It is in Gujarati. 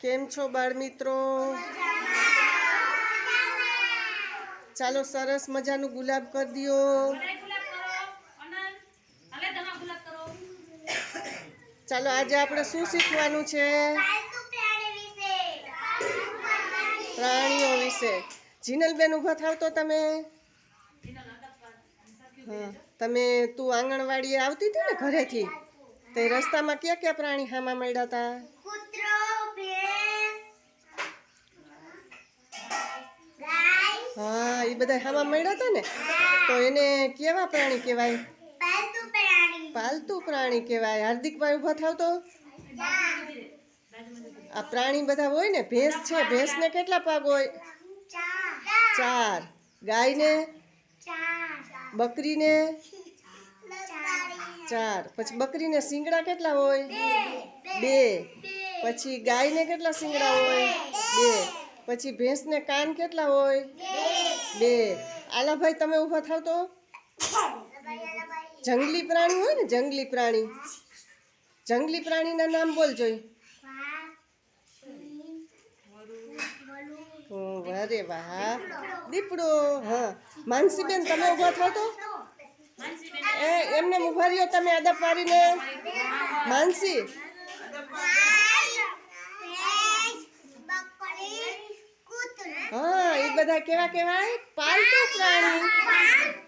કેમ છો બાળ મિત્રો ચાલો સરસ મજાનું ગુલાબ કરી દો. ચાલો આજે આપણે શું શીખવાનું છે? પ્રાણીઓ વિશે. જીનલબેન ઊભા થાવ તો તમે. હા, તમે તું આંગણવાડીએ આવતી હતી ને ઘરેથી? તે રસ્તામાં ક્યાં ક્યાં પ્રાણી હામા મળ્યા હતા એ બધા હામા મળ્યા હતા ને? તો એને કેવા પ્રાણી કહેવાય? પાલતુ પ્રાણી. કહેવાય. હાર્દિક ભાઈ ઊભા થાવ તો. આ પ્રાણી બધા હોય ને ભેંસ છે. ભેંસને કેટલા પાગ હોય? ચાર. ગાયને? બકરીને? ચાર. ચાર પછી બકરીને શિંગડા કેટલા હોય? બે. પછી ગાયને કેટલા શિંગડા હોય? બે. પછી ભેંસને કાન કેટલા હોય? બે. આલાભાઈ, તમે ઊભા થાવ તો. જંગલી પ્રાણી હોય ને, જંગલી પ્રાણી. જંગલી પ્રાણીના નામ બોલ જોઈ. અરે વાહ. દીપડો. હા. માનસીબેન, તમે ઊભા થાવ તો. એમને ઊભા રહ્યો તમે અદબ વાળીને માનસી હા એ બધા કેવા કેવાય? પાલતુ પ્રાણી.